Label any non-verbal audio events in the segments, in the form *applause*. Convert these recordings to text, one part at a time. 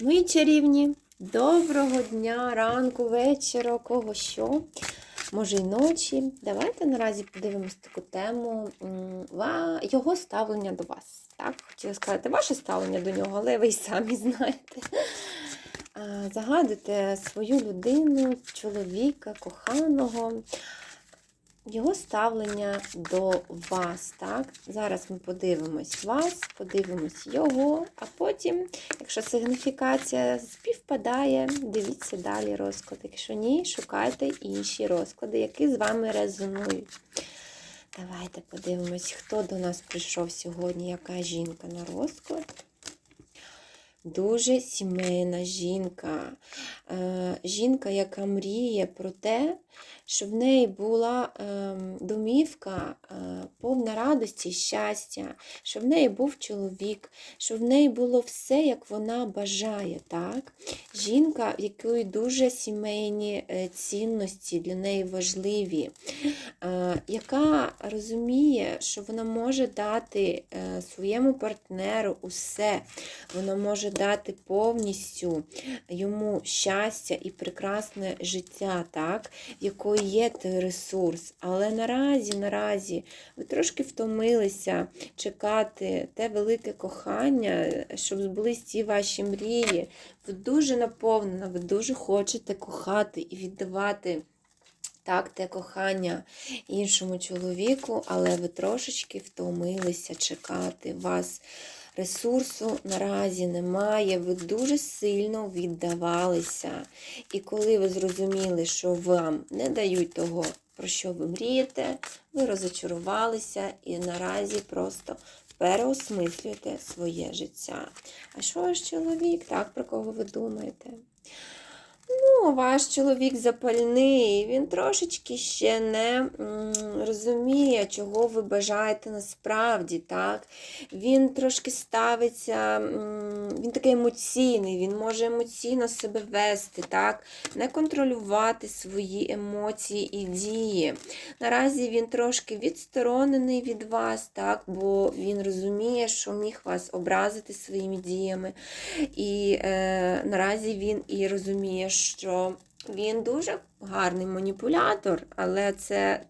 Мої чарівні, доброго дня, ранку, вечора, кого що, може й ночі. Давайте наразі подивимось таку тему його ставлення до вас. Так, хотіла сказати, ваше ставлення до нього, але ви й самі знаєте. Загадуйте свою людину, чоловіка, коханого. Його ставлення до вас, так? Зараз ми подивимось вас, подивимось його, а потім, якщо сигніфікація співпадає, дивіться далі розклад. Якщо ні, шукайте інші розклади, які з вами резонують. Давайте подивимось, хто до нас прийшов сьогодні, яка жінка на розклад. Дуже сімейна жінка. Е, жінка, яка мріє про те, щоб в неї була ем, домівка е, повна радості і щастя, щоб в неї був чоловік, щоб в неї було все, як вона бажає. Так? Жінка, в якої дуже сімейні е, цінності для неї важливі, е, яка розуміє, що вона може дати своєму партнеру усе, вона може дати повністю йому щастя і прекрасне життя, так? Якої є той ресурс. Але наразі, наразі ви трошки втомилися чекати те велике кохання, щоб збулись ті ваші мрії. Ви дуже наповнена, ви дуже хочете кохати і віддавати. Так, те кохання іншому чоловіку, але ви трошечки втомилися чекати вас. Ресурсу наразі немає, ви дуже сильно віддавалися. І коли ви зрозуміли, що вам не дають того, про що ви мрієте, ви розочарувалися і наразі просто переосмислюєте своє життя. А що ваш чоловік? Так, про кого ви думаєте? Ну, ваш чоловік запальний, він трошечки ще не розуміє, чого ви бажаєте насправді, так? Він трошки ставиться, він такий емоційний, він може емоційно себе вести, так? Не контролювати свої емоції і дії. Наразі він трошки відсторонений від вас, так? бо він розуміє, що міг вас образити своїми діями. І е, наразі він і розуміє, що він дуже гарний маніпулятор, але це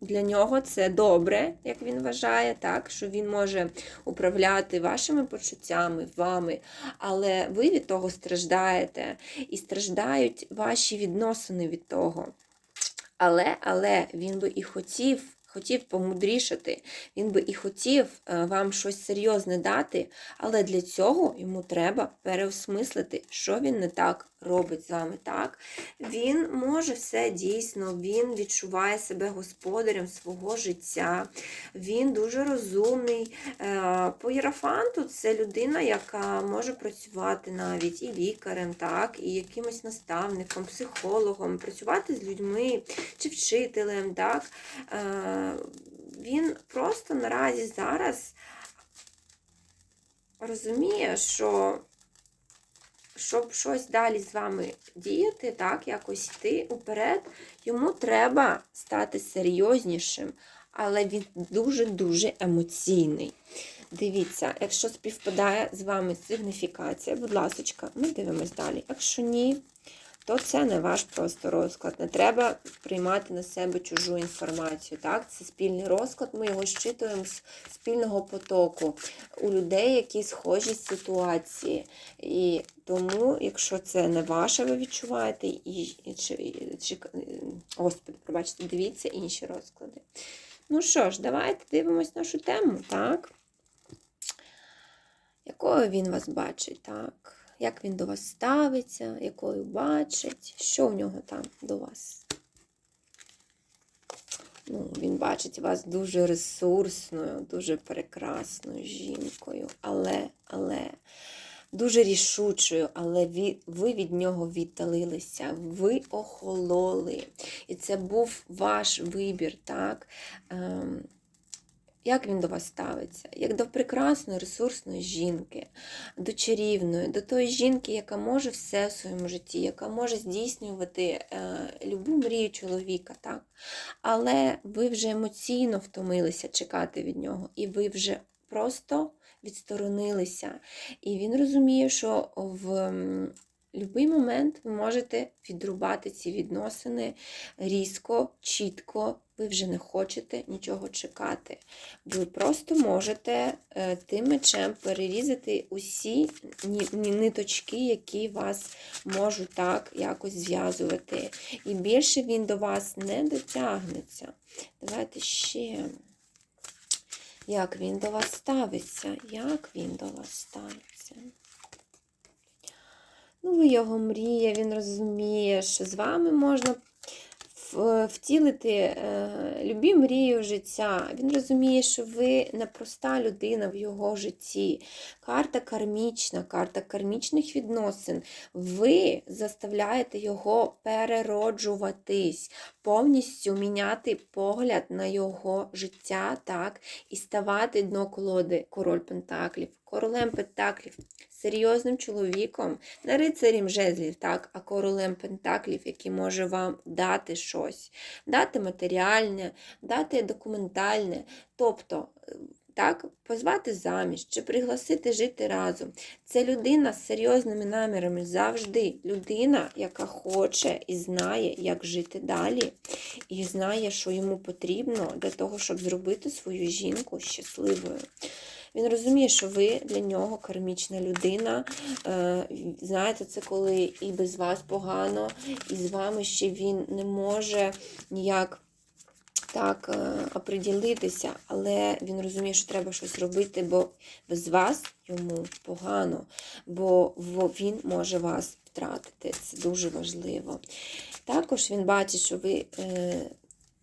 для нього це добре, як він вважає, так, що він може управляти вашими почуттями, вами, але ви від того страждаєте, і страждають ваші відносини від того. Але, але він би і хотів. Хотів помудрішати, він би і хотів е, вам щось серйозне дати, але для цього йому треба переосмислити, що він не так робить з вами. Так? Він може все дійсно, він відчуває себе господарем свого життя, він дуже розумний. Е, По Єрафанту це людина, яка може працювати навіть і лікарем, так, і якимось наставником, психологом, працювати з людьми чи вчителем. так. Е, Він просто наразі зараз розуміє, що щоб щось далі з вами діяти, так, якось йти уперед, йому треба стати серйознішим, але він дуже-дуже емоційний. Дивіться, якщо співпадає з вами сигніфікація, будь ласка, ми дивимось далі. Якщо ні, то це не ваш просто розклад. Не треба приймати на себе чужу інформацію. Так? Це спільний розклад, ми його щитуємо з спільного потоку у людей, які схожі ситуації. І тому, якщо це не ваше, ви відчуваєте, і, чи, чи, Господи, пробачте, дивіться інші розклади. Ну що ж, давайте дивимось нашу тему, так? Якою він вас бачить, так? Як він до вас ставиться, якою бачить, що в нього там до вас? Ну, Він бачить вас дуже ресурсною, дуже прекрасною жінкою, але, але дуже рішучою, але ви, від нього віддалилися, ви охололи. І це був ваш вибір, так? Як він до вас ставиться? Як до прекрасної, ресурсної жінки, до чарівної, до тої жінки, яка може все в своєму житті, яка може здійснювати е, любу мрію чоловіка, так? Але ви вже емоційно втомилися чекати від нього, і ви вже просто відсторонилися. І він розуміє, що в будь-який момент ви можете відрубати ці відносини різко, чітко. Ви вже не хочете нічого чекати. Ви просто можете е, тим мечем перерізати усі ниточки, які вас можуть так якось зв'язувати. І більше він до вас не дотягнеться. Давайте ще. Як він до вас ставиться? Як він до вас ставиться? Ну, ви його мріє, він розуміє, що з вами можна втілити е, любі мрії життя. Він розуміє, що ви непроста людина в його житті. Карта кармічна, карта кармічних відносин. Ви заставляєте його перероджуватись, повністю міняти погляд на його життя, так, і ставати дно колоди король Пентаклів, королем Пентаклів. Серйозним чоловіком, не рицарем жезлів, так, а королем пентаклів, який може вам дати щось, дати матеріальне, дати документальне, тобто е, так, позвати заміж чи пригласити жити разом. Це людина з серйозними намірами завжди. Людина, яка хоче і знає, як жити далі, і знає, що йому потрібно для того, щоб зробити свою жінку щасливою. Він розуміє, що ви для нього кармічна людина. Е, Знаєте, це коли і без вас погано, і з вами ще він не може ніяк так е, оприділитися, але він розуміє, що треба щось робити, бо без вас йому погано, бо він може вас втратити. Це дуже важливо. Також він бачить, що ви.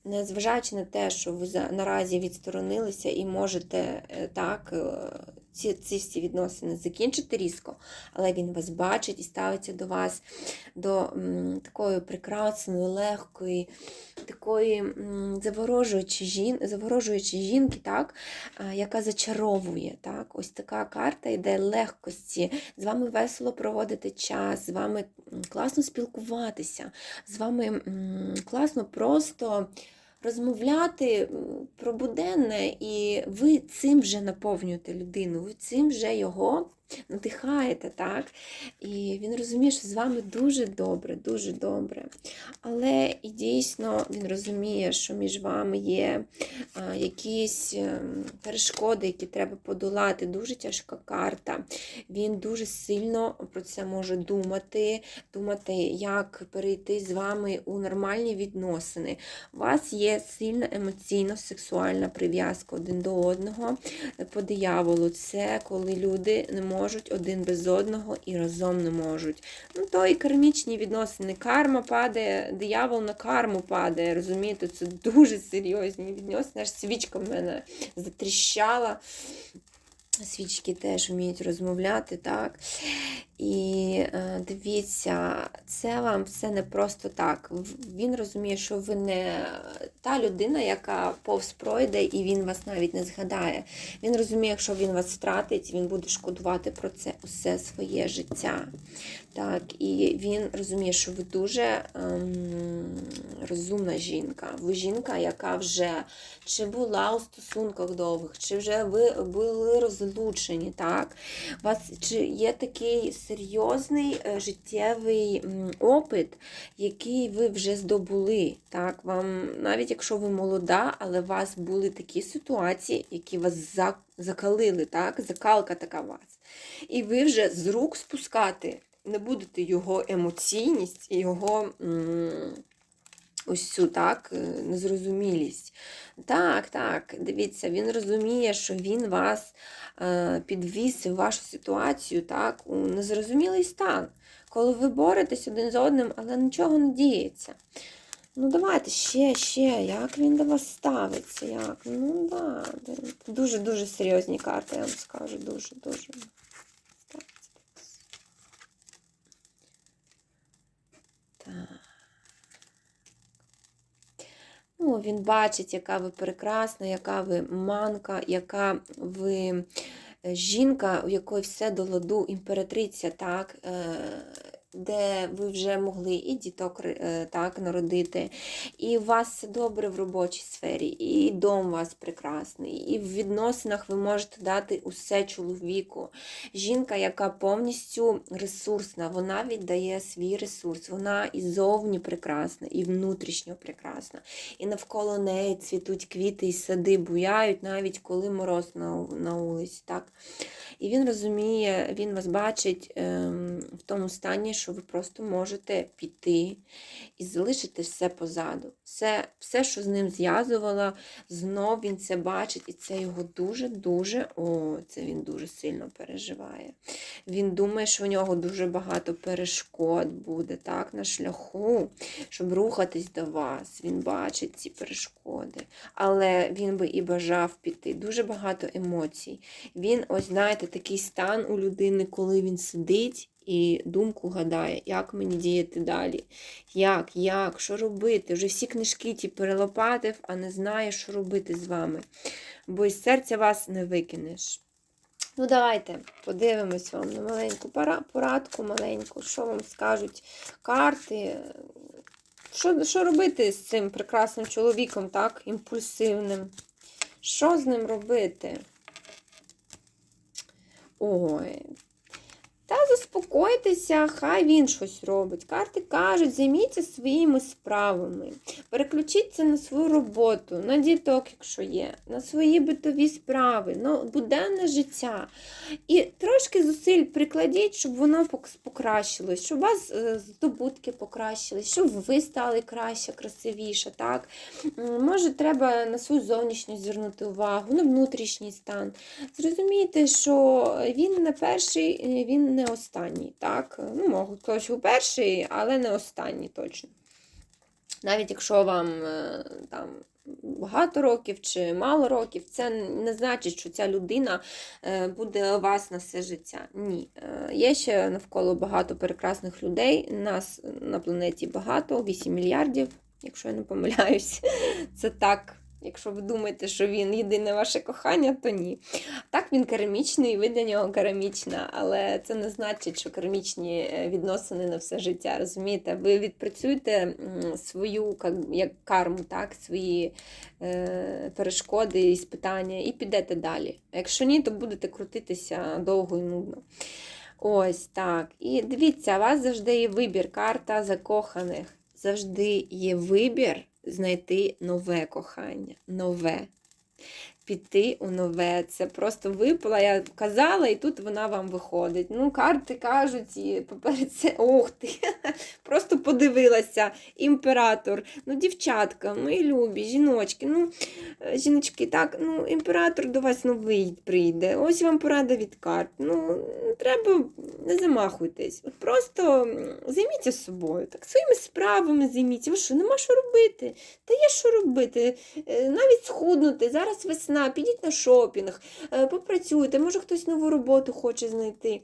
Незважаючи на те, що ви наразі відсторонилися і можете е, так е, ці, ці всі відносини закінчити різко, але він вас бачить і ставиться до вас до м, такої прекрасної, легкої, такої м, заворожуючої, жін, заворожуючої жінки, так, яка зачаровує. Так? Ось така карта йде легкості, з вами весело проводити час, з вами класно спілкуватися, з вами м, класно просто розмовляти про буденне, і ви цим вже наповнюєте людину, ви цим вже його надихаєте, так? І він розуміє, що з вами дуже добре, дуже добре. Але і дійсно він розуміє, що між вами є якісь ем, перешкоди, які треба подолати. Дуже тяжка карта. Він дуже сильно про це може думати, думати, як перейти з вами у нормальні відносини. У вас є сильна емоційно-сексуальна прив'язка один до одного по дияволу. Це коли люди не можуть один без одного і разом не можуть. Ну, то і кармічні відносини. Карма падає, диявол на карму падає. Розумієте, це дуже серйозні відносини. Аж свічка в мене затріщала. Свічки теж вміють розмовляти, так? І е, дивіться, це вам все не просто так. Він розуміє, що ви не та людина, яка повз пройде, і він вас навіть не згадає. Він розуміє, якщо він вас втратить, він буде шкодувати про це усе своє життя. Так, і він розуміє, що ви дуже ем, розумна жінка. Ви жінка, яка вже чи була у стосунках довгих, чи вже ви були розлучені, так? У вас чи є такий серйозний е, життєвий опит, який ви вже здобули. Так? Вам, навіть якщо ви молода, але у вас були такі ситуації, які вас закалили, так? закалка така у вас. І ви вже з рук спускати не будете його емоційність його. м, Ось цю так, е, незрозумілість. Так, так, дивіться, він розуміє, що він вас е, підвісив вашу ситуацію так, у незрозумілий стан, коли ви боретесь один з одним, але нічого не діється. Ну, давайте ще, ще, як він до вас ставиться, як? Ну, да, дуже-дуже серйозні карти, я вам скажу, дуже-дуже. Ну, він бачить, яка ви прекрасна, яка ви манка, яка ви е, жінка, у якої все до ладу, імператриця, так, е, де ви вже могли і діток е, так, народити, і у вас все добре в робочій сфері, і дом у вас прекрасний, і в відносинах ви можете дати усе чоловіку. Жінка, яка повністю ресурсна, вона віддає свій ресурс, вона і зовні прекрасна, і внутрішньо прекрасна. І навколо неї цвітуть квіти і сади, буяють, навіть коли мороз на, на вулиці. Так? І він розуміє, він вас бачить ем, в тому стані, що ви просто можете піти і залишити все позаду. Все, все що з ним зв'язувало, знов він це бачить, і це його дуже-дуже, о, це він дуже сильно переживає. Він думає, що у нього дуже багато перешкод буде так, на шляху, щоб рухатись до вас. Він бачить ці перешкоди. Але він би і бажав піти. Дуже багато емоцій. Він, ось знаєте, такий стан у людини, коли він сидить і думку гадає, як мені діяти далі. Як, як, що робити? Вже всі книжки ті перелопатив, а не знає, що робити з вами. Бо із серця вас не викинеш. Ну, давайте подивимось вам на маленьку порадку, маленьку, що вам скажуть карти. Що, що робити з цим прекрасним чоловіком, так, імпульсивним? Що з ним робити? Ой. Та заспокойтеся, хай він щось робить. Карти кажуть, займіться своїми справами. Переключіться на свою роботу, на діток, якщо є, на свої битові справи, на буденне життя. І трошки зусиль прикладіть, щоб воно покращилось, щоб у вас е, здобутки покращились, щоб ви стали краще, красивіше. Так? Може, треба на свою зовнішність звернути увагу, на внутрішній стан. Зрозумійте, що він не перший, е, він не останній. Так? Ну, можуть хтось у перший, але не останній точно. Навіть якщо вам е, там. Багато років чи мало років, це не значить, що ця людина е, буде у вас на все життя. Ні. Е, Є ще навколо багато прекрасних людей. Нас на планеті багато, 8 мільярдів, якщо я не помиляюсь. *laughs* Це так. Якщо ви думаєте, що він єдине ваше кохання, то ні. Так, він керамічний, ви для нього керамічна, але це не значить, що керамічні е, відносини на все життя. Розумієте? Ви відпрацюєте свою як карму, так, свої е, перешкоди і спитання, і підете далі. Якщо ні, то будете крутитися довго і нудно. Ось так. І дивіться, у вас завжди є вибір, карта закоханих. Завжди є вибір знайти нове кохання. Нове. Піти у нове. Це просто випала, я казала, і тут вона вам виходить. Ну, карти кажуть, і це. Ох ти! *laughs* Просто подивилася. Імператор. Ну, дівчатка, мої любі, жіночки. Ну, е, жіночки, так, ну, імператор до вас новий прийде. Ось вам порада від карт. Ну, треба, не замахуйтесь. Просто займіться собою. Так, своїми справами займіться. Ви що, нема що робити? Та є що робити. Е, Навіть схуднути. Зараз весна, підіть на шопінг, е, попрацюйте, може хтось нову роботу хоче знайти.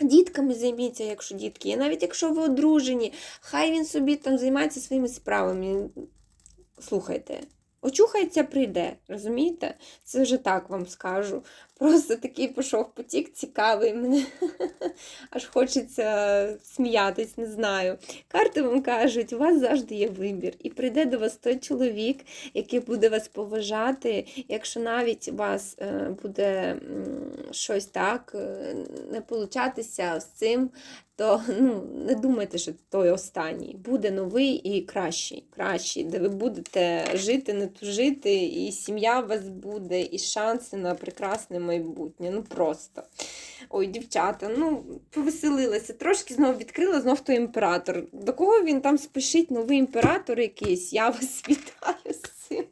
Дітками займіться, якщо дітки є. Навіть якщо ви одружені, хай він собі там займається своїми справами. Слухайте, очухається, прийде, розумієте? Це вже так вам скажу. Просто такий пішов потік цікавий. Мене *laughs* аж хочеться сміятись, не знаю. Карти вам кажуть, у вас завжди є вибір. І прийде до вас той чоловік, який буде вас поважати, якщо навіть у вас е, буде щось так е, не получатися з цим, то ну, не думайте, що той останній. Буде новий і кращий, кращий, де ви будете жити, не тужити, і сім'я у вас буде, і шанси на прекрасне майбутнє. Ну просто. Ой, дівчата, ну, повеселилася. Трошки знову відкрила, знов той імператор. До кого він там спішить, новий імператор якийсь? Я вас *laughs* вітаю цим.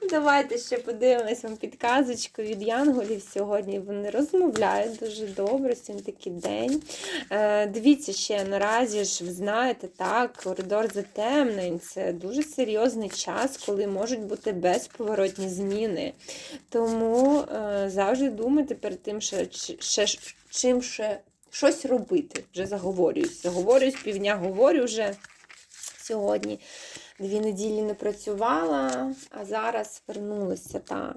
*laughs* Давайте ще подивимось вам підказочку від янголів сьогодні. Вони розмовляють дуже добре, сьогодні такий день. Е, дивіться ще, наразі ж ви знаєте, так, коридор затемнень це дуже серйозний час, коли можуть бути безповоротні зміни. Тому е, завжди думайте перед тим, що, ще, чим ще щось робити. Вже заговорююсь. Заговорююсь, півдня говорю вже сьогодні. Дві неділі не працювала, а зараз вернулася так.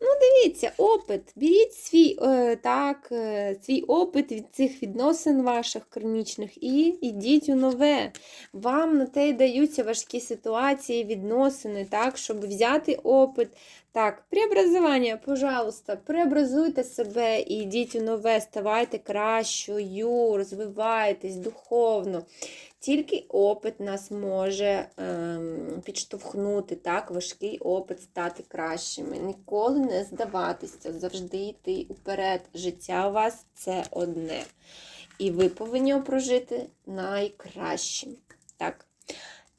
Ну, дивіться, опит. Беріть свій, е, так, е, свій опит від цих відносин ваших кармічних і йдіть у нове. Вам на те й даються важкі ситуації, відносини, так, щоб взяти опит. Так, преобразування, пожалуйста, преобразуйте себе і йдіть у нове, ставайте кращою, розвивайтесь духовно. Тільки опит нас може ем, підштовхнути, так, важкий опит стати кращими. Ніколи не здаватися, завжди йти уперед. Життя у вас це одне. І ви повинні прожити найкращим. Так.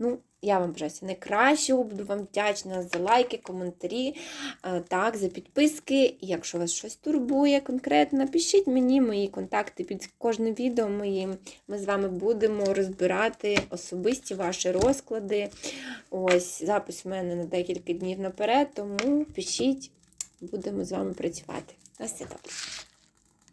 Ну, я вам бажаю найкращого, буду вам вдячна за лайки, коментарі, е, так, за підписки. Якщо вас щось турбує конкретно, пишіть мені мої контакти під кожним відео моїм. Ми з вами будемо розбирати особисті ваші розклади. Ось запис в мене на декілька днів наперед, тому пишіть, будемо з вами працювати. На все добре.